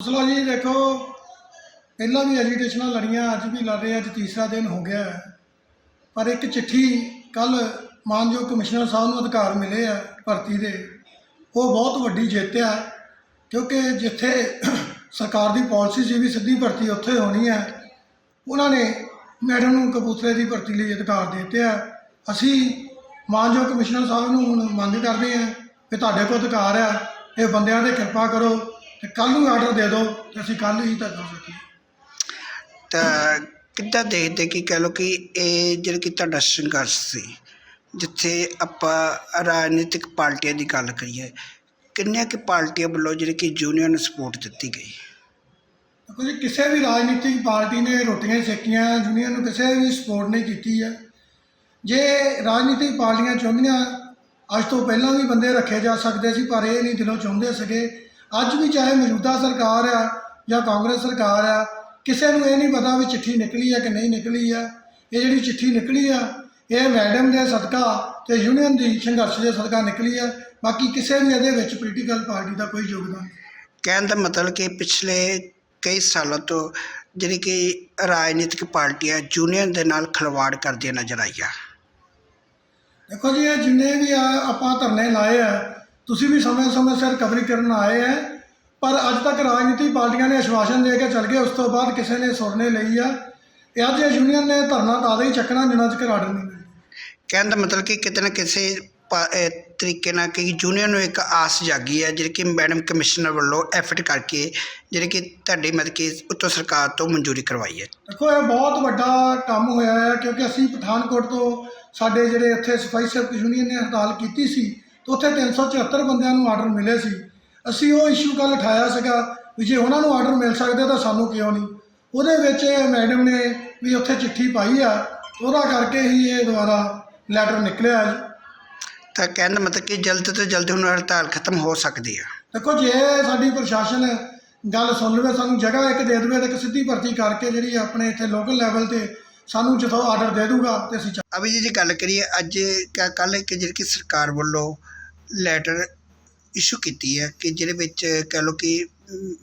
ਮਸਲਾ ਜੀ, ਦੇਖੋ, ਪਹਿਲਾਂ ਵੀ ਐਜੀਟੇਸ਼ਨਾਂ ਲੜੀਆਂ, ਅੱਜ ਵੀ ਲੜ ਰਹੇ ਅੱਜ ਤੀਸਰਾ ਦਿਨ ਹੋ ਗਿਆ ਹੈ। ਪਰ ਇੱਕ ਚਿੱਠੀ ਕੱਲ ਮਾਨਯੋਗ ਕਮਿਸ਼ਨਰ ਸਾਹਿਬ ਨੂੰ ਅਧਿਕਾਰ ਮਿਲੇ ਆ ਭਰਤੀ ਦੇ। ਉਹ ਬਹੁਤ ਵੱਡੀ ਜਿੱਤ ਆ, ਕਿਉਂਕਿ ਜਿੱਥੇ ਸਰਕਾਰ ਦੀ ਪਾਲਿਸੀ ਸੀ ਵੀ ਸਿੱਧੀ ਭਰਤੀ ਉੱਥੇ ਹੋਣੀ ਹੈ, ਉਹਨਾਂ ਨੇ ਮੈਡਮ ਨੂੰ ਕਬੂਤਰੇ ਦੀ ਭਰਤੀ ਲਈ ਅਧਿਕਾਰ ਦੇ ਦਿੱਤੇ ਆ। ਅਸੀਂ ਮਾਨਯੋਗ ਕਮਿਸ਼ਨਰ ਸਾਹਿਬ ਨੂੰ ਹੁਣ ਮੰਗ ਕਰਦੇ ਹਾਂ ਕਿ ਤੁਹਾਡੇ ਕੋਲ ਅਧਿਕਾਰ ਆ ਇਹ ਬੰਦਿਆਂ ਤੇ ਕਿਰਪਾ ਕਰੋ। ਤੇ ਕੱਲ ਨੂੰ ਆਰਡਰ ਦੇ ਦਿਓ ਤੇ ਅਸੀਂ ਕੱਲ ਹੀ ਤਾਂ ਕਰ ਸਕੀਏ ਤਾਂ ਕਿੱਦਾਂ ਦੇਖਦੇ ਕਿ ਕਹਿ ਲਓ ਕਿ ਇਹ ਜਿਹੜਾ ਕਿ ਤੁਹਾਡਾ ਸੰਘਰਸ਼ ਸੀ ਜਿੱਥੇ ਆਪਾਂ ਰਾਜਨੀਤਿਕ ਪਾਰਟੀਆਂ ਦੀ ਗੱਲ ਕਰੀਏ ਕਿੰਨੀਆਂ ਕਿ ਪਾਰਟੀਆਂ ਵੱਲੋਂ ਜਿਹੜੀ ਕਿ ਯੂਨੀਅਨ ਨੂੰ ਸਪੋਰਟ ਦਿੱਤੀ ਗਈ? ਦੇਖੋ ਜੀ ਕਿਸੇ ਵੀ ਰਾਜਨੀਤਿਕ ਪਾਰਟੀ ਨੇ ਰੋਟੀਆਂ ਸੇਕੀਆਂ ਯੂਨੀਅਨ ਨੂੰ ਕਿਸੇ ਵੀ ਸਪੋਰਟ ਨਹੀਂ ਕੀਤੀ ਹੈ। ਜੇ ਰਾਜਨੀਤਿਕ ਪਾਰਟੀਆਂ ਚਾਹੁੰਦੀਆਂ ਅੱਜ ਤੋਂ ਪਹਿਲਾਂ ਵੀ ਬੰਦੇ ਰੱਖੇ ਜਾ ਸਕਦੇ ਸੀ ਪਰ ਇਹ ਨਹੀਂ ਦਿਲੋਂ ਚਾਹੁੰਦੇ ਸੀਗੇ ਅੱਜ ਵੀ ਚਾਹੇ ਮੌਜੂਦਾ ਸਰਕਾਰ ਆ ਜਾਂ ਕਾਂਗਰਸ ਸਰਕਾਰ ਆ ਕਿਸੇ ਨੂੰ ਇਹ ਨਹੀਂ ਪਤਾ ਵੀ ਚਿੱਠੀ ਨਿਕਲੀ ਆ ਕਿ ਨਹੀਂ ਨਿਕਲੀ ਆ। ਇਹ ਜਿਹੜੀ ਚਿੱਠੀ ਨਿਕਲੀ ਆ ਇਹ ਮੈਡਮ ਦੇ ਸਦਕਾ ਤੇ ਯੂਨੀਅਨ ਦੀ ਸੰਘਰਸ਼ ਦੇ ਸਦਕਾ ਨਿਕਲੀ ਆ। ਬਾਕੀ ਕਿਸੇ ਵੀ ਇਹਦੇ ਵਿੱਚ ਪੋਲੀਟੀਕਲ ਪਾਰਟੀ ਦਾ ਕੋਈ ਯੋਗਦਾਨ ਨਹੀਂ। ਕਹਿਣ ਦਾ ਮਤਲਬ ਕਿ ਪਿਛਲੇ ਕਈ ਸਾਲਾਂ ਤੋਂ ਜਿਹੜੀ ਕਿ ਰਾਜਨੀਤਿਕ ਪਾਰਟੀਆਂ ਯੂਨੀਅਨ ਦੇ ਨਾਲ ਖਿਲਵਾੜ ਕਰਦੀਆਂ ਨਜ਼ਰ ਆਈਆਂ। ਦੇਖੋ ਜੀ ਇਹ ਜਿੰਨੇ ਵੀ ਆ ਆਪਾਂ ਧਰਨੇ ਲਾਏ ਆ ਤੁਸੀਂ ਵੀ ਸਮੇਂ-ਸਮੇਂ ਸਿਰ ਕਵਰੀ ਕਰਨ ਆਏ ਆ ਪਰ ਅੱਜ ਤੱਕ ਰਾਜਨੀਤਿਕ ਪਾਰਟੀਆਂ ਨੇ ਆਸ਼ਵਾਸਨ ਦੇ ਕੇ ਚੱਲ ਗਏ ਉਸ ਤੋਂ ਬਾਅਦ ਕਿਸੇ ਨੇ ਸੁਰਨੇ ਲਈ ਆ। ਇਹ ਅੱਜ ਇਹ ਯੂਨੀਅਨ ਨੇ ਧਰਨਾ ਤਾਂ ਹੀ ਚੱਕਣਾ ਜਿੰਨਾ ਚਿਰ ਆਰਡਰ ਨਹੀਂ ਮਿਲਦਾ ਕਹਿਣ ਦਾ ਮਤਲਬ ਕਿ ਕਿਤੇ ਨਾ ਕਿਸੇ ਪਾ- ਅਹ ਤਰੀਕੇ ਨਾਲ ਕਿ ਯੂਨੀਅਨ ਨੂੰ ਇੱਕ ਆਸ ਜਾਗੀ ਹੈ ਜਿਹੜੀ ਕਿ ਮੈਡਮ ਕਮਿਸ਼ਨਰ ਵੱਲੋਂ ਐਫਰਟ ਕਰਕੇ ਜਿਹੜੀ ਕਿ ਤੁਹਾਡੀ ਮਤਲਬ ਕਿ ਉੱਤੋਂ ਸਰਕਾਰ ਤੋਂ ਮਨਜ਼ੂਰੀ ਕਰਵਾਈ ਹੈ ਦੇਖੋ ਇਹ ਬਹੁਤ ਵੱਡਾ ਕੰਮ ਹੋਇਆ ਹੈ ਕਿਉਂਕਿ ਅਸੀਂ ਪਠਾਨਕੋਟ ਤੋਂ ਸਾਡੇ ਜਿਹੜੇ ਇੱਥੇ ਸਫ਼ਾਈ ਸੇਵਕ ਯੂਨੀਅਨ ਨੇ ਹੜਤਾਲ ਕੀਤੀ ਸੀ ਤੇ ਉੱਥੇ 374 ਬੰਦਿਆਂ ਨੂੰ ਆਰਡਰ ਮਿਲੇ ਸੀ। ਅਸੀਂ ਉਹ ਇਸ਼ੂ ਕੱਲ ਉਠਾਇਆ ਸੀਗਾ ਵੀ ਜੇ ਉਹਨਾਂ ਨੂੰ ਆਰਡਰ ਮਿਲ ਸਕਦੇ ਤਾਂ ਸਾਨੂੰ ਕਿਉਂ ਨਹੀਂ? ਉਹਦੇ ਵਿੱਚ ਮੈਡਮ ਨੇ ਵੀ ਉੱਥੇ ਚਿੱਠੀ ਪਾਈ ਆ ਉਹਦਾ ਕਰਕੇ ਹੀ ਇਹ ਦੁਬਾਰਾ ਲੈਟਰ ਨਿਕਲਿਆ ਜੀ ਤਾਂ ਕਹਿਣ ਦਾ ਮਤਲਬ ਕਿ ਜਲਦ ਤੋਂ ਜਲਦ ਹੁਣ ਹੜਤਾਲ ਖਤਮ ਹੋ ਸਕਦੀ ਹੈ ਦੇਖੋ ਜੇ ਸਾਡੀ ਪ੍ਰਸ਼ਾਸਨ ਗੱਲ ਸੁਣ ਲਵੇ ਸਾਨੂੰ ਜਗ੍ਹਾ ਇੱਕ ਦੇ ਦੇਵੇ ਤੇ ਇੱਕ ਸਿੱਧੀ ਭਰਤੀ ਕਰਕੇ ਜਿਹੜੀ ਆਪਣੇ ਇੱਥੇ ਲੋਕਲ ਲੈਵਲ ਤੇ ਸਾਨੂੰ ਜਦੋਂ ਆਰਡਰ ਦੇ ਦੂਗਾ ਤੇ ਅਸੀਂ ਅਭੀ ਜੀ ਦੀ ਗੱਲ ਕਰੀਏ ਅੱਜ ਕੱਲ ਕਿ ਜਿਹੜੀ ਕਿ ਸਰਕਾਰ ਵੱਲੋਂ ਲੈਟਰ ਇਸ਼ੂ ਕੀਤੀ ਹੈ ਕਿ ਜਿਹਦੇ ਵਿੱਚ ਕਹਿ ਲਓ ਕਿ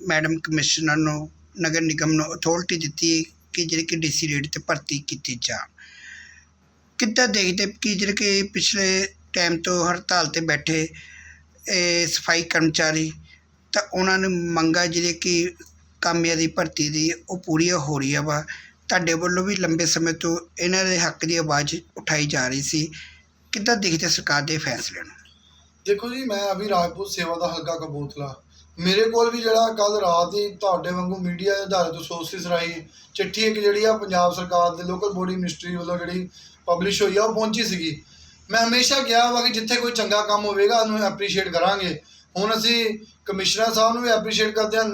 ਮੈਡਮ ਕਮਿਸ਼ਨਰ ਨੂੰ, ਨਗਰ ਨਿਗਮ ਨੂੰ ਅਥਾਰਟੀ ਦਿੱਤੀ ਕਿ ਜਿਹੜੇ ਕਿ ਡੀਸੀ ਰੇਟ ਤੇ ਭਰਤੀ ਕੀਤੀ ਜਾਣ। ਕਿੱਦਾਂ ਦੇਖਦੇ ਕਿ ਜਿਹੜੇ ਕਿ ਪਿਛਲੇ ਟਾਈਮ ਤੋਂ ਹੜਤਾਲ ਤੇ ਬੈਠੇ ਇਹ ਸਫ਼ਾਈ ਕਰਮਚਾਰੀ, ਤਾਂ ਉਹਨਾਂ ਨੂੰ ਮੰਗਾ ਜਿਹੜੇ ਕਿ ਕਾਮਿਆਂ ਦੀ ਭਰਤੀ ਦੀ ਉਹ ਪੂਰੀਆਂ ਹੋ ਰਹੀਆਂ ਵਾ। ਤੁਹਾਡੇ ਵੱਲੋਂ ਵੀ ਲੰਬੇ ਸਮੇਂ ਤੋਂ ਇਹਨਾਂ ਦੇ ਹੱਕ ਦੀ ਆਵਾਜ਼ ਉਠਾਈ ਜਾ ਰਹੀ ਸੀ। ਕਿੱਦਾਂ ਦੇਖਦੇ ਸਰਕਾਰ ਦੇ ਫੈਸਲੇ ਨੂੰ? ਦੇਖੋ ਜੀ, ਮੈਂ ਅਭੀ ਰਾਜਪੂਤ ਸੇਵਾ ਦਾ ਹਲਕਾ ਕਬੂਤਲਾ ਮੇਰੇ ਕੋਲ ਵੀ ਜਿਹੜਾ ਕੱਲ ਰਾਤ ਹੀ ਤੁਹਾਡੇ ਵਾਂਗੂ ਮੀਡੀਆ ਦੇ ਆਧਾਰਿਤ ਸੋਰਸਿਸ ਰਾਹੀਂ ਚਿੱਠੀ ਇੱਕ ਜਿਹੜੀ ਆ ਪੰਜਾਬ ਸਰਕਾਰ ਦੇ ਲੋਕਲ ਬੋਡੀ ਮਿਨਿਸਟਰੀ ਵੱਲੋਂ ਜਿਹੜੀ ਪਬਲਿਸ਼ ਹੋਈ ਆ, ਉਹ ਪਹੁੰਚੀ ਸੀਗੀ। ਮੈਂ ਹਮੇਸ਼ਾ ਕਿਹਾ ਵਾ ਕਿ ਜਿੱਥੇ ਕੋਈ ਚੰਗਾ ਕੰਮ ਹੋਵੇਗਾ, ਉਹਨੂੰ ਐਪਰੀਸ਼ੀਏਟ ਕਰਾਂਗੇ। ਹੁਣ ਅਸੀਂ ਕਮਿਸ਼ਨਰ ਸਾਹਿਬ ਨੂੰ ਵੀ ਐਪਰੀਸ਼ੀਏਟ ਕਰਦੇ ਹਾਂ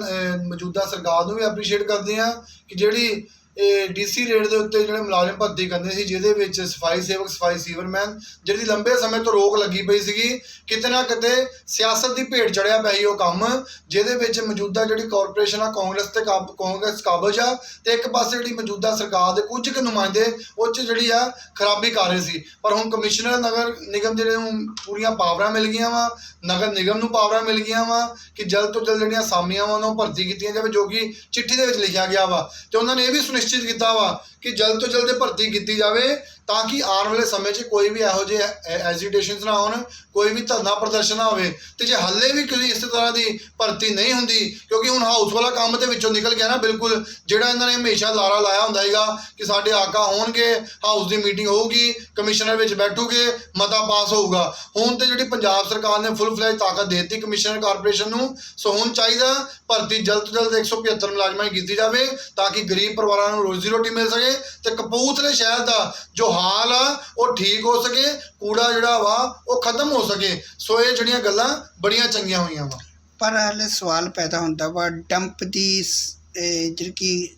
ਮੌਜੂਦਾ ਸਰਕਾਰ ਨੂੰ ਵੀ ਐਪਰੀਸ਼ੀਏਟ ਕਰਦੇ ਹਾਂ ਕਿ ਜਿਹੜੀ ਇਹ ਡੀਸੀ ਰੇਟ ਦੇ ਉੱਤੇ ਜਿਹੜੇ ਮੁਲਾਜ਼ਮ ਭਰਤੀ ਕਰਨੇ ਸੀ, ਜਿਹਦੇ ਵਿੱਚ ਸਫ਼ਾਈ ਸੇਵਕ, ਸਫ਼ਾਈ ਸੀਵਰਮੈਨ, ਜਿਹੜੀ ਲੰਬੇ ਸਮੇਂ ਤੋਂ ਰੋਕ ਲੱਗੀ ਪਈ ਸੀਗੀ, ਕਿਤੇ ਨਾ ਕਿਤੇ ਸਿਆਸਤ ਦੀ ਭੇਟ ਚੜਿਆ ਪਿਆ ਸੀ ਉਹ ਕੰਮ, ਜਿਹਦੇ ਵਿੱਚ ਮੌਜੂਦਾ ਜਿਹੜੀ ਕਾਰਪੋਰੇਸ਼ਨ ਆ, ਕਾਂਗਰਸ ਤੇ ਕਾਬ- ਕਾਂਗਰਸ ਕਾਬਜ ਆ, ਤੇ ਇੱਕ ਪਾਸੇ ਜਿਹੜੀ ਮੌਜੂਦਾ ਸਰਕਾਰ ਦੇ ਕੁਝ ਕੁ ਨੁਮਾਇੰਦੇ, ਉਹ 'ਚ ਜਿਹੜੀ ਆ ਖਰਾਬੀ ਕਰ ਰਹੇ ਸੀ। ਪਰ ਹੁਣ ਕਮਿਸ਼ਨਰ ਨਗਰ ਨਿਗਮ ਜਿਹੜੇ ਨੂੰ ਪੂਰੀਆਂ ਪਾਵਰਾਂ ਮਿਲ ਗਈਆਂ ਵਾ, ਨਗਰ ਨਿਗਮ ਨੂੰ ਪਾਵਰਾਂ ਮਿਲ ਗਈਆਂ ਵਾ, ਕਿ ਜਲਦ ਤੋਂ ਜਲਦ ਜਿਹੜੀਆਂ ਸਾਮੀਆਂ ਵਾ, ਉਹਨਾਂ ਨੂੰ ਭਰਤੀ ਕੀਤੀਆਂ ਜਾਵੇ, ਜੋ ਕਿ ਚਿੱਠੀ ਦੇ ਵਿੱਚ ਲਿਖਿਆ ਗਿਆ ਵਾ। ਤੇ ਉਹਨਾਂ ਨੇ ਇਹ ਵੀ ਸੁਨਿਸ਼ਚਿਤ ਕੀਤਾ ਵਾ ਕਿ ਜਲਦ ਤੋਂ ਜਲਦ ਇਹ ਭਰਤੀ ਕੀਤੀ ਜਾਵੇ ਤਾਂ ਕਿ ਆਉਣ ਵਾਲੇ ਸਮੇਂ 'ਚ ਕੋਈ ਵੀ ਇਹੋ ਜਿਹੇ ਐਜੀਟੇਸ਼ਨਸ ਨਾ ਹੋਣ, ਕੋਈ ਵੀ ਧਰਨਾ ਪ੍ਰਦਰਸ਼ਨ ਨਾ ਹੋਵੇ। ਤੇ ਜੇ ਹੱਲੇ ਵੀ ਕਿਸੇ ਇਸ ਤਰ੍ਹਾਂ ਦੀ ਭਰਤੀ ਨਹੀਂ ਹੁੰਦੀ, ਕਿਉਂਕਿ ਹੁਣ ਹਾਊਸ ਵਾਲਾ ਕੰਮ ਦੇ ਵਿੱਚੋਂ ਨਿਕਲ ਗਿਆ ਨਾ ਬਿਲਕੁਲ, ਜਿਹੜਾ ਇਹਨਾਂ ਨੇ ਹਮੇਸ਼ਾ ਲਾਰਾ ਲਾਇਆ ਹੁੰਦਾ ਹੈਗਾ ਕਿ ਸਾਡੇ ਆਕਾ ਹੋਣਗੇ ਹਾਊਸ ਦੀ ਮੀਟਿੰਗ ਹੋਊਗੀ ਕਮਿਸ਼ਨਰ ਵਿੱਚ ਬੈਠੂਗੇ, ਮਤਾ ਪਾਸ ਹੋਊਗਾ। ਹੁਣ ਤੇ ਜਿਹੜੀ ਪੰਜਾਬ ਸਰਕਾਰ ਨੇ ਫੁੱਲ ਫਲੈਜ ਤਾਕਤ ਦੇ ਦਿੱਤੀ ਕਮਿਸ਼ਨਰ ਕਾਰਪੋਰੇਸ਼ਨ ਨੂੰ, ਸੋ ਹੁਣ ਚਾਹੀਦਾ ਭਰਤੀ ਜਲਦ ਤੋਂ ਜਲਦ 175 ਮੁਲਾਜ਼ਮਾਂ ਦੀ ਕੀਤੀ ਜਾਵੇ, ਤਾਂ ਕਿ ਗਰੀਬ ਪਰਿਵਾਰਾਂ ਨੂੰ ਰੋਜ਼ੀ ਰੋਟੀ ਮਿਲ ਸਕੇ ਤੇ ਕਪੂਰਥਲੇ ਸ਼ਹਿਰ ਦਾ ਜੋ ਮਾਲ ਆ, ਉਹ ਠੀਕ ਹੋ ਸਕੇ, ਕੂੜਾ ਜਿਹੜਾ ਵਾ, ਉਹ ਖਤਮ ਹੋ ਸਕੇ। ਸੋ ਇਹ ਜਿਹੜੀਆਂ ਗੱਲਾਂ ਬੜੀਆਂ ਚੰਗੀਆਂ ਹੋਈਆਂ ਵਾ। ਪਰ ਹਾਲੇ ਸਵਾਲ ਪੈਦਾ ਹੁੰਦਾ ਵਾ, ਡੰਪ ਦੀ ਜਿਹੜੀ ਕਿ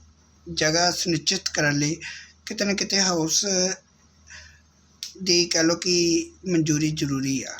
ਜਗ੍ਹਾ ਸੁਨਿਸ਼ਚਿਤ ਕਰਨ ਲਈ ਕਿਤੇ ਨਾ ਕਿਤੇ ਹਾਊਸ ਦੀ ਕਹਿ ਲਓ ਕਿ ਮਨਜ਼ੂਰੀ ਜ਼ਰੂਰੀ ਆ।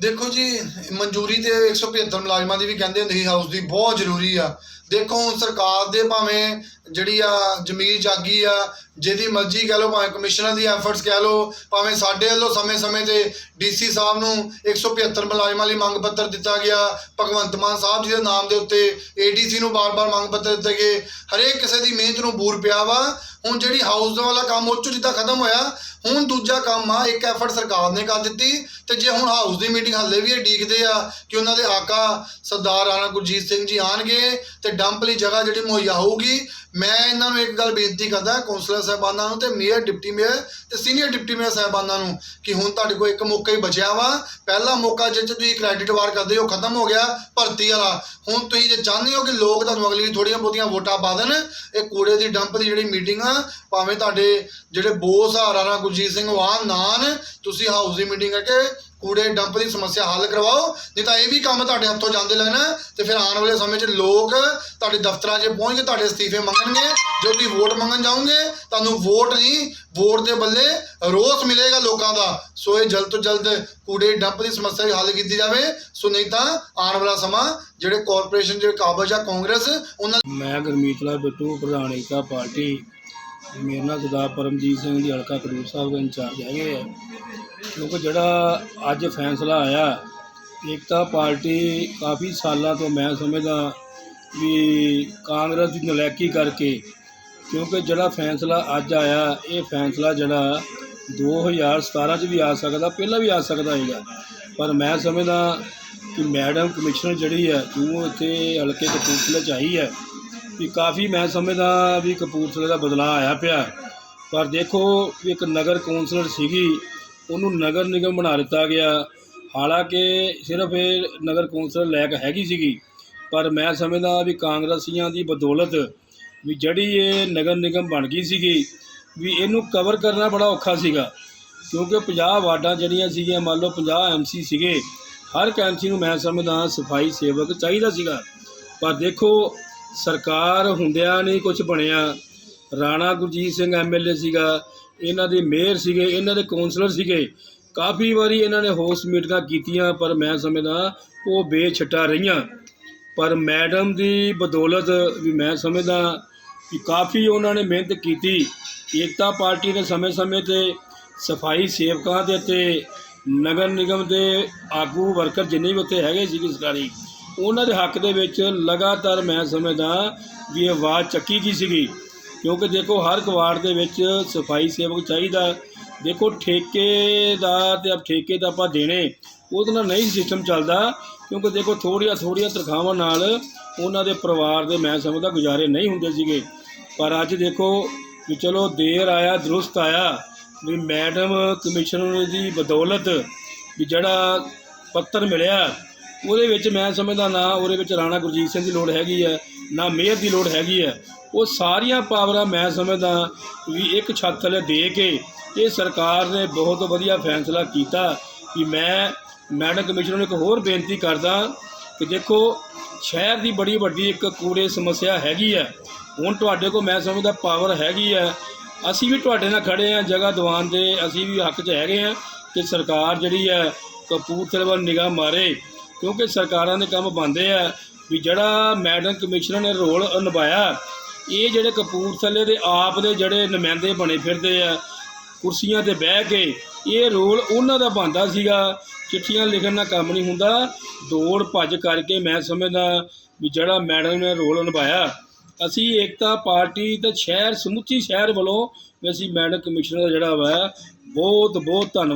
ਦੇਖੋ ਜੀ, ਮਨਜ਼ੂਰੀ ਤੇ 175 ਮੁਲਾਜ਼ਮਾਂ ਦੀ ਵੀ ਕਹਿੰਦੇ ਹੁੰਦੇ ਸੀ ਹਾਊਸ ਦੀ, ਬਹੁਤ ਜ਼ਰੂਰੀ ਆ। ਦੇਖੋ ਹੁਣ ਸਰਕਾਰ ਦੇ ਭਾਵੇਂ ਜਿਹੜੀ ਆ ਜ਼ਮੀਰ ਜਾਗੀ ਆ, ਜਿਹਦੀ ਮਰਜ਼ੀ ਕਹਿ ਲਓ, ਭਾਵੇਂ ਕਮਿਸ਼ਨਰ ਦੀ ਐਫਰਟਸ ਕਹਿ ਲਓ, ਭਾਵੇਂ ਸਾਡੇ ਵੱਲੋਂ ਸਮੇਂ-ਸਮੇਂ ਤੇ ਡੀਸੀ ਸਾਹਿਬ ਨੂੰ 175 ਮੁਲਾਜ਼ਮਾਂ ਲਈ ਮੰਗ ਪੱਤਰ ਦਿੱਤਾ ਗਿਆ, ਭਗਵੰਤ ਮਾਨ ਸਾਹਿਬ ਜੀ ਦੇ ਨਾਮ ਦੇ ਉੱਤੇ ਏਡੀਸੀ ਨੂੰ ਬਾਰ-ਬਾਰ ਮੰਗ ਪੱਤਰ ਦਿੱਤੇ ਗਏ। ਹਰੇਕ ਕਿਸੇ ਦੀ ਮਿਹਨਤ ਨੂੰ ਬੂਰ ਪਿਆ ਵਾ ਹੁਣ ਜਿਹੜੀ ਹਾਊਸ ਵਾਲਾ ਕੰਮ ਉਹ 'ਚੋਂ ਜਿੱਦਾਂ ਖਤਮ ਹੋਇਆ, ਹੁਣ ਦੂਜਾ ਕੰਮ ਆ, ਇੱਕ ਐਫਰਟ ਸਰਕਾਰ ਨੇ ਕਰ ਦਿੱਤੀ ਤੇ ਜੇ ਹੁਣ ਹਾਊਸ ਦੀ ਮੀਟਿੰਗ ਹੱਲੇ ਵੀ ਇਹ ਡੀਕਦੇ ਆ ਕਿ ਉਹਨਾਂ ਦੇ ਆਕਾ ਸਰਦਾਰ ਰਾਣਾ ਗੁਰਜੀਤ ਸਿੰਘ ਜੀ ਆਣਗੇ ਤੇ ਡੰਪ ਲਈ ਜਗ੍ਹਾ ਜਿਹੜੀ ਮੁਹੱਈਆ ਹੋਊਗੀ ਮੈਂ ਇਹਨਾਂ ਨੂੰ ਇੱਕ ਗੱਲ ਬੇਨਤੀ ਕਰਦਾ, ਕੌਂਸਲਰ ਸਾਹਿਬਾਨਾਂ ਨੂੰ ਤੇ ਮੇਅਰ, ਡਿਪਟੀ ਮੇਅਰ ਤੇ ਸੀਨੀਅਰ ਡਿਪਟੀ ਮੇਅਰ ਸਾਹਿਬਾਨਾਂ ਨੂੰ ਕਿ ਹੁਣ ਤੁਹਾਡੇ ਕੋਲ ਇੱਕ ਮੌਕਾ ਹੀ ਬਚਿਆ ਵਾ। ਪਹਿਲਾ ਮੌਕਾ ਜਿਹ ਤੁਸੀਂ ਕ੍ਰੈਡਿਟ ਵਾਰ ਕਰਦੇ ਹੋ ਖਤਮ ਹੋ ਗਿਆ, ਭਰਤੀ ਵਾਲਾ। ਹੁਣ ਤੁਸੀਂ ਜੇ ਚਾਹੁੰਦੇ ਹੋ ਕਿ ਲੋਕ ਤੁਹਾਨੂੰ ਅਗਲੀ ਥੋੜੀਆਂ ਬਹੁਤੀਆਂ ਵੋਟਾਂ ਪਾ ਦੇਣ, ਇਹ ਕੂੜੇ ਦੀ ਡੰਪ ਦੀ ਜਿਹੜੀ ਮੀਟਿੰਗ ਆ, ਭਾਵੇਂ ਤੁਹਾਡੇ ਜਿਹੜੇ ਬੋਸ ਆ ਰਾਣਾ ਗੁਰਜੀਤ ਸਿੰਘ ਵਾਹ ਨਾਨ, ਤੁਸੀਂ ਹਾਊਸ ਦੀ ਮੀਟਿੰਗ ਕਰਕੇ ਕੂੜੇ ਡੰਪ ਦੀ ਸਮੱਸਿਆ ਹੱਲ ਕਰਵਾਓ, ਨਹੀਂ ਤਾਂ ਇਹ ਵੀ ਕੰਮ ਤੁਹਾਡੇ ਹੱਥੋਂ ਜਾਂਦੇ ਲੈਣਾ ਤੇ ਫਿਰ ਆਉਣ ਵਾਲੇ ਸਮੇਂ 'ਚ ਲੋਕ ਤੁਹਾਡੇ ਦਫ਼ਤਰਾਂ 'ਚ ਪਹੁੰਚ ਕੇ ਤੁਹਾਡੇ ਅਸਤੀਫੇ ਮੰਗਣਗੇ, ਜੋ ਤੁਸੀਂ ਵੋਟ ਮੰਗਣ ਜਾਓਗੇ, ਤੁਹਾਨੂੰ ਵੋਟ ਨਹੀਂ, ਵੋਟ ਦੇ ਬੱਲੇ ਰੋਸ ਮਿਲੇਗਾ ਲੋਕਾਂ ਦਾ। ਸੋ ਇਹ ਜਲਦ ਤੋਂ ਜਲਦ ਕੂੜੇ ਡੰਪ ਦੀ ਸਮੱਸਿਆ ਵੀ ਹੱਲ ਕੀਤੀ ਜਾਵੇ। ਸੋ ਨਹੀਂ ਤਾਂ ਆਉਣ ਵਾਲਾ ਸਮਾਂ ਜਿਹੜੇ ਕਾਰਪੋਰੇਸ਼ਨ ਜਿਹੜੇ ਕਾਬਜ ਆ ਕਾਂਗਰਸ, ਉਹਨਾਂ ਮੈਂ ਗੁਰਮੀਤ ਲਾਲ ਬਿੱਟੂ, ਪ੍ਰਧਾਨ ਏਕਤਾ ਪਾਰਟੀ। ਮੇਰੇ ਨਾਲ ਸਰਦਾਰ ਪਰਮਜੀਤ ਸਿੰਘ ਜੀ, ਹਲਕਾ ਖਡੂਰ ਸਾਹਿਬ ਦੇ ਇੰਚਾਰਜ ਹੈਗੇ ਆ। ਕਿਉਂਕਿ ਜਿਹੜਾ ਅੱਜ ਫੈਸਲਾ ਆਇਆ, ਏਕਤਾ ਪਾਰਟੀ ਕਾਫੀ ਸਾਲਾਂ ਤੋਂ ਮੈਂ ਸਮਝਦਾ ਵੀ ਕਾਂਗਰਸ ਦੀ ਨਲਾਇਕੀ ਕਰਕੇ, ਕਿਉਂਕਿ ਜਿਹੜਾ ਫੈਸਲਾ ਅੱਜ ਆਇਆ, ਇਹ ਫੈਸਲਾ ਜਿਹੜਾ 2017 ਚ ਵੀ ਆ ਸਕਦਾ, ਪਹਿਲਾਂ ਵੀ ਆ ਸਕਦਾ ਹੈਗਾ ਪਰ ਮੈਂ ਸਮਝਦਾ ਕਿ ਮੈਡਮ ਕਮਿਸ਼ਨਰ ਜਿਹੜੀ ਹੈ ਜੋ ਇੱਥੇ ਹਲਕੇ ਕਪੂਰਥਲੇ ਚ ਆਈ ਹੈ। ਵੀ ਕਾਫੀ ਮੈਂ ਸਮਝਦਾ ਵੀ ਕਪੂਰਥਲੇ ਦਾ ਬਦਲਾਅ ਆਇਆ ਪਿਆ। ਪਰ ਦੇਖੋ ਵੀ ਇੱਕ ਨਗਰ ਕੌਂਸਲਰ ਸੀਗੀ ਉਹਨੂੰ ਨਗਰ ਨਿਗਮ ਬਣਾ ਦਿੱਤਾ ਗਿਆ। ਹਾਲਾਂਕਿ ਸਿਰਫ ਇਹ ਨਗਰ ਕੌਂਸਲਰ ਲੈਕ ਹੈਗੀ ਸੀਗੀ, ਪਰ ਮੈਂ ਸਮਝਦਾ ਵੀ ਕਾਂਗਰਸੀਆਂ ਦੀ ਬਦੌਲਤ ਵੀ ਜਿਹੜੀ ਇਹ ਨਗਰ ਨਿਗਮ ਬਣ ਗਈ ਸੀਗੀ, ਵੀ ਇਹਨੂੰ ਕਵਰ ਕਰਨਾ ਬੜਾ ਔਖਾ ਸੀਗਾ। ਕਿਉਂਕਿ 50 ਵਾਰਡਾਂ ਜਿਹੜੀਆਂ ਸੀਗੀਆਂ, ਮੰਨ ਲਓ 50 ਐਮਸੀ ਸੀਗੇ, ਹਰ ਇੱਕ ਐਮਸੀ ਨੂੰ ਮੈਂ ਸਮਝਦਾ ਸਫ਼ਾਈ ਸੇਵਕ ਚਾਹੀਦਾ ਸੀਗਾ। ਪਰ ਦੇਖੋ, ਸਰਕਾਰ ਹੁੰਦਿਆਂ ਨਹੀਂ ਕੁਝ ਬਣਿਆ। ਰਾਣਾ ਗੁਰਜੀਤ ਸਿੰਘ ਐਮਐਲਏ ਸੀਗਾ ਇਹਨਾਂ ਦੇ ਮੇਅਰ ਸੀਗੇ, ਇਹਨਾਂ ਦੇ ਕੌਂਸਲਰ ਸੀਗੇ। ਕਾਫੀ ਵਾਰੀ ਇਹਨਾਂ ਨੇ ਹੋਸ ਮੀਟਿੰਗਾਂ ਕੀਤੀਆਂ, ਪਰ ਮੈਂ ਸਮਝਦਾ ਉਹ ਬੇਛੱਟਾ ਰਹੀਆਂ। ਪਰ ਮੈਡਮ ਦੀ ਬਦੌਲਤ ਵੀ ਮੈਂ ਸਮਝਦਾ ਕਿ ਕਾਫੀ ਉਹਨਾਂ ਨੇ ਮਿਹਨਤ ਕੀਤੀ। ਏਕਤਾ ਪਾਰਟੀ ਨੇ ਸਮੇਂ-ਸਮੇਂ ਤੇ, ਸਫ਼ਾਈ ਸੇਵਕਾਂ ਦੇ ਤੇ ਨਗਰ ਨਿਗਮ ਦੇ ਆਗੂ ਵਰਕਰ ਜਿੰਨੇ ਵੀ ਉੱਥੇ ਹੈਗੇ ਸੀਗੇ ਸਰਕਾਰੀ, ਉਹਨਾਂ ਦੇ ਹੱਕ ਦੇ ਵਿੱਚ ਲਗਾਤਾਰ ਮੈਂ ਸਮਝਦਾ ਵੀ ਇਹ ਆਵਾਜ਼ ਚੱਕੀ ਗਈ ਸੀਗੀ। ਕਿਉਂਕਿ ਦੇਖੋ ਹਰ ਇੱਕ ਵਾਰਡ ਦੇ ਵਿੱਚ ਸਫ਼ਾਈ ਸੇਵਕ ਚਾਹੀਦਾ ਦੇਖੋ ਠੇਕੇ ਦਾ ਤੇ ਆਪ ਠੇਕੇ ਤਾਂ ਆਪਾਂ ਦੇਣੇ, ਉਹਦੇ ਨਾਲ ਨਹੀਂ ਸਿਸਟਮ ਚੱਲਦਾ, ਕਿਉਂਕਿ ਦੇਖੋ ਥੋੜ੍ਹੀਆਂ ਥੋੜ੍ਹੀਆਂ ਤਨਖਾਹਾਂ ਨਾਲ ਉਹਨਾਂ ਦੇ ਪਰਿਵਾਰ ਦੇ ਮੈਂ ਸਮਝਦਾ ਗੁਜ਼ਾਰੇ ਨਹੀਂ ਹੁੰਦੇ ਸੀਗੇ। ਪਰ ਅੱਜ ਦੇਖੋ ਵੀ ਚਲੋ ਦੇਰ ਆਇਆ, ਦਰੁਸਤ ਆਇਆ, ਵੀ ਮੈਡਮ ਕਮਿਸ਼ਨਰ ਦੀ ਬਦੌਲਤ ਵੀ ਜਿਹੜਾ ਪੱਤਰ ਮਿਲਿਆ, ਉਹਦੇ ਵਿੱਚ ਮੈਂ ਸਮਝਦਾ ਨਾ, ਉਹਦੇ ਵਿੱਚ ਰਾਣਾ ਗੁਰਜੀਤ ਸਿੰਘ ਦੀ ਲੋੜ ਹੈਗੀ ਹੈ। ਨਾ ਮੇਅਰ ਦੀ ਲੋੜ ਹੈਗੀ ਹੈ। ਉਹ ਸਾਰੀਆਂ ਪਾਵਰਾਂ ਮੈਂ ਸਮਝਦਾ ਵੀ ਇੱਕ ਛੱਤ ਥੱਲੇ ਦੇ ਕੇ ਇਹ ਸਰਕਾਰ ਨੇ ਬਹੁਤ ਵਧੀਆ ਫੈਸਲਾ ਕੀਤਾ ਕਿ ਮੈਂ ਮੈਡਮ ਕਮਿਸ਼ਨਰ ਨੂੰ ਇੱਕ ਹੋਰ ਬੇਨਤੀ ਕਰਦਾ ਕਿ ਦੇਖੋ, ਸ਼ਹਿਰ ਦੀ ਬੜੀ ਵੱਡੀ ਇੱਕ ਕੂੜੇ ਸਮੱਸਿਆ ਹੈਗੀ ਹੈ। ਹੁਣ ਤੁਹਾਡੇ ਕੋਲ ਮੈਂ ਸਮਝਦਾ ਪਾਵਰ ਹੈਗੀ ਹੈ। ਅਸੀਂ ਵੀ ਤੁਹਾਡੇ ਨਾਲ ਖੜੇ ਆ ਜਗ੍ਹਾ ਦੀਵਾਨ ਦੇ ਅਸੀਂ ਵੀ ਹੱਕ 'ਚ ਹੈਗੇ ਆ ਕਿ ਸਰਕਾਰ ਜਿਹੜੀ ਹੈ ਕਪੂਰਥਲੇ ਵੱਲ ਨਿਗਾਹ ਮਾਰੇ ਕਿਉਂਕਿ ਸਰਕਾਰਾਂ ਦੇ ਕੰਮ ਬੰਦੇ ਆ। ਵੀ ਜਿਹੜਾ ਮੈਡਮ ਕਮਿਸ਼ਨਰ ਨੇ ਰੋਲ ਨਿਭਾਇਆ, ਇਹ ਜਿਹੜੇ ਕਪੂਰਥਲੇ ਦੇ ਆਪ ਦੇ ਜਿਹੜੇ ਨੁਮਾਇੰਦੇ ਬਣੇ ਫਿਰਦੇ ਆ, ਕੁਰਸੀਆਂ ਤੇ ਬਹਿ ਕੇ, ਇਹ ਰੋਲ ਉਹਨਾਂ ਦਾ ਬਣਦਾ ਸੀਗਾ। ਚਿੱਠੀਆਂ ਲਿਖਣ ਦਾ ਕੰਮ ਨਹੀਂ ਹੁੰਦਾ। ਦੌੜ ਭੱਜ ਕਰਕੇ ਮੈਂ ਸਮਝਦਾ ਵੀ ਜਿਹੜਾ ਮੈਡਮ ਨੇ ਰੋਲ ਨਿਭਾਇਆ, ਅਸੀਂ ਏਕਤਾ ਪਾਰਟੀ ਤੇ ਸ਼ਹਿਰ, ਸਮੁੱਚੀ ਸ਼ਹਿਰ ਵੱਲੋਂ ਵੀ ਅਸੀਂ ਮੈਡਮ ਕਮਿਸ਼ਨਰ ਦਾ ਜਿਹੜਾ ਵਾ ਬਹੁਤ ਬਹੁਤ ਧੰਨਵਾਦ।